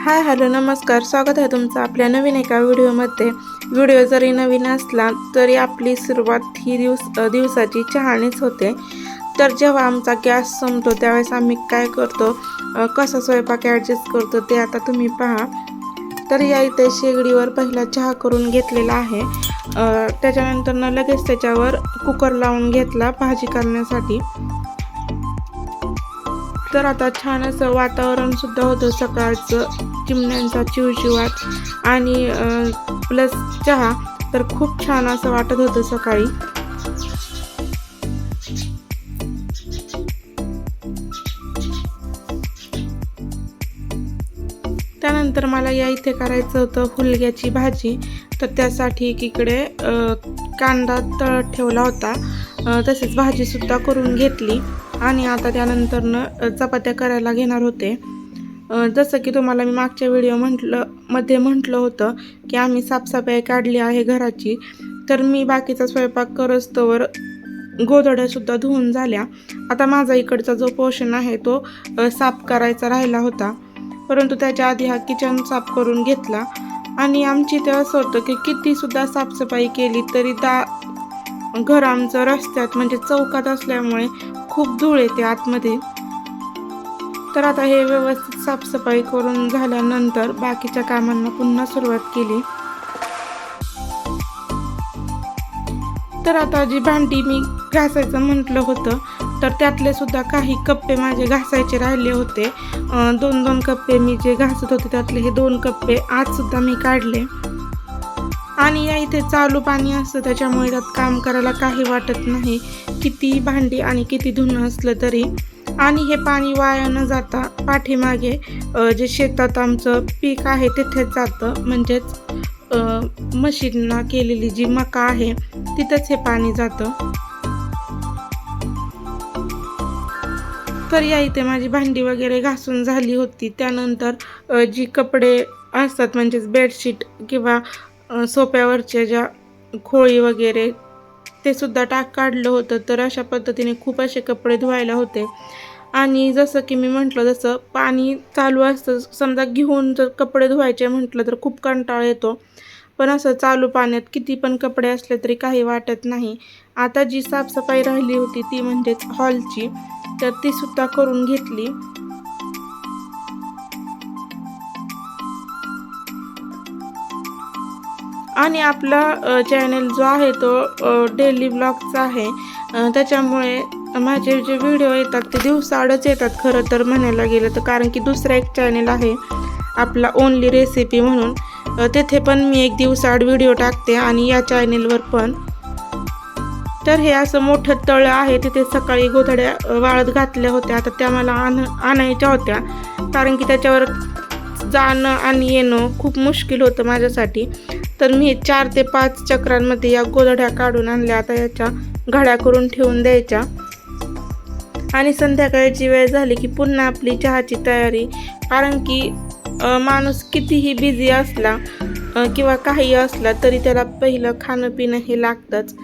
Hi hello नमस्कार. स्वागत आहे तुमचं आपल्या नवीन एका व्हिडिओमध्ये. व्हिडिओ जरी नवीन असला तरी आपली सुरुवात ही दिवस दिवसाची चहानेच होते. तर जेव्हा आमचा गॅस संपतो त्यावेळेस आम्ही काय करतो? कसा स्वयंपाक ॲडजस्ट करतो ते आता तुम्ही पहा. तर या इथे शेगडीवर पहिला चहा करून घेतलेला आहे. त्याच्यानंतरनं त्याच्यानंतर लगेच त्याच्यावर कुकर लावून घेतला भाजी करण्यासाठी. तर आता छान असं वातावरण सुद्धा होतं सकाळचं चिमण्यांचा चिवचिवाट आणि प्लस चहा. तर खूप छान असं वाटत होतं सकाळी. त्यानंतर मला या इथे करायचं होतं हुलग्याची भाजी. तर त्यासाठी एकीकडे कांदा तळत ठेवला होता. तसेच भाजीसुद्धा करून घेतली. आणि आता त्यानंतरनं चपात्या करायला घेणार होते. जसं की तुम्हाला मी मागच्या व्हिडिओ म्हटलं मध्ये म्हटलं होतं की आम्ही साफसफाई काढली आहे घराची. तर मी बाकीचा स्वयंपाक करस्तोवर गोधड्यासुद्धा धुवून झाल्या. आता माझा इकडचा जो पोर्शन आहे तो साफ करायचा राहिला होता. परंतु त्याच्या आधी हा किचन साफ करून घेतला. आणि आमची ते असं होतं की कितीसुद्धा साफसफाई केली तरी दा घर आमचं रस्त्यात म्हणजे चौकात असल्यामुळे खूप धूळ येते आतमध्ये. तर आता हे व्यवस्थित साफसफाई करून झाल्यानंतर बाकीच्या कामांना पुन्हा सुरुवात केली. तर आता जी भांडी मी घासायचं म्हटलं होतं तर त्यातले सुद्धा काही कप्पे माझे घासायचे राहिले होते. दोन दोन कप्पे मी जे घासत होते त्यातले हे दोन कप्पे आज सुद्धा मी काढले. आणि या इथे चालू पाणी असतं त्याच्यामुळे त्यात काम करायला काही वाटत नाही. किती भांडी आणि किती धुणं असलं तरी. आणि हे पाणी वाया न जाता पाठीमागे जे शेतात आमचं पीक आहे तिथेच जातं. म्हणजेच मशीनना केलेली जी मका आहे तिथंच हे पाणी जातं. तर या इथे माझी भांडी वगैरे घासून झाली होती. त्यानंतर जी कपडे असतात म्हणजेच बेडशीट किंवा सोप्यावरच्या ज्या खोळी वगैरे ते सुद्धा टाक काढलं होतं. तर अशा पद्धतीने खूप असे कपडे धुवायला होते. आणि जसं की मी म्हटलं जसं पाणी चालू असतं समजा घेऊन जर कपडे धुवायचे म्हटलं तर खूप कंटाळ येतो. पण असं चालू पाण्यात किती पण कपडे असले तरी काही वाटत नाही. आता जी साफसफाई राहिली होती ती म्हणजेच हॉलची तर ती सुद्धा करून घेतली. आणि आपला चॅनल जो आहे तो डेली ब्लॉगचा आहे. त्याच्यामुळे माझे जे व्हिडिओ येतात ते दिवसाआडच येतात खरं तर म्हणायला गेलं तर. कारण की दुसरा एक चॅनल आहे आपला ओनली रेसिपी म्हणून. तेथे पण मी एक दिवसाआड व्हिडिओ टाकते आणि या चॅनेलवर पण. तर हे असं मोठं तळं आहे तिथे सकाळी गोधड्या वाळत घातल्या होत्या. आता त्या मला आण आणायच्या होत्या. कारण की त्याच्यावर जाणं आणि येणं खूप मुश्किल होतं माझ्यासाठी. तर मी चार ते पाच चक्रांमध्ये या गोधड्या काढून आणल्या. आता याच्या घड्या करून ठेवून द्यायच्या. आणि संध्याकाळची वेळ झाली की पुन्हा आपली चहाची तयारी. कारण की माणूस कितीही बिझी असला किंवा काही असला तरी त्याला पहिलं खाणं पिणं हे लागतंच.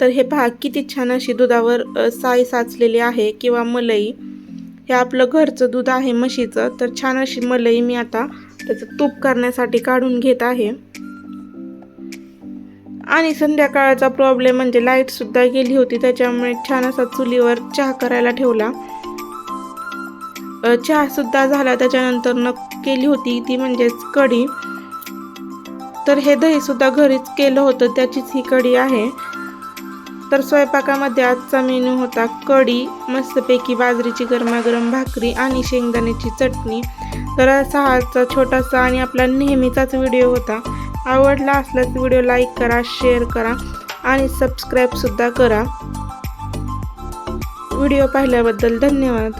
तर हे पहा किती छान अशी दुधावर साई साय साचलेली आहे किंवा मलई. हे आपलं घरचं दूध आहे म्हशीचं. तर छान अशी मलई मी आता त्याचं तूप करण्यासाठी काढून घेत आहे. आणि संध्याकाळचा प्रॉब्लेम म्हणजे लाइट सुद्धा गेली होती त्याच्यामुळे छान असा चुलीवर चहा करायला ठेवला. चहासुद्धा चहा सुद्धा झाला त्याच्यानंतर न केली होती ती म्हणजेच कढी. तर हे दही सुद्धा घरीच केलं होतं त्याचीच ही कढी आहे. तर स्वयंपाकामध्ये आजचा मेनू होता कढी मस्तपैकी बाजरीची गरमागरम भाकरी आणि शेंगदाण्याची चटणी. तर असा आजचा छोटासा आणि आपला नेहमीचाच व्हिडिओ होता. आवडला असल्यास व्हिडिओ लाईक करा शेअर करा आणि सबस्क्राईबसुद्धा करा. व्हिडिओ पाहिल्याबद्दल धन्यवाद.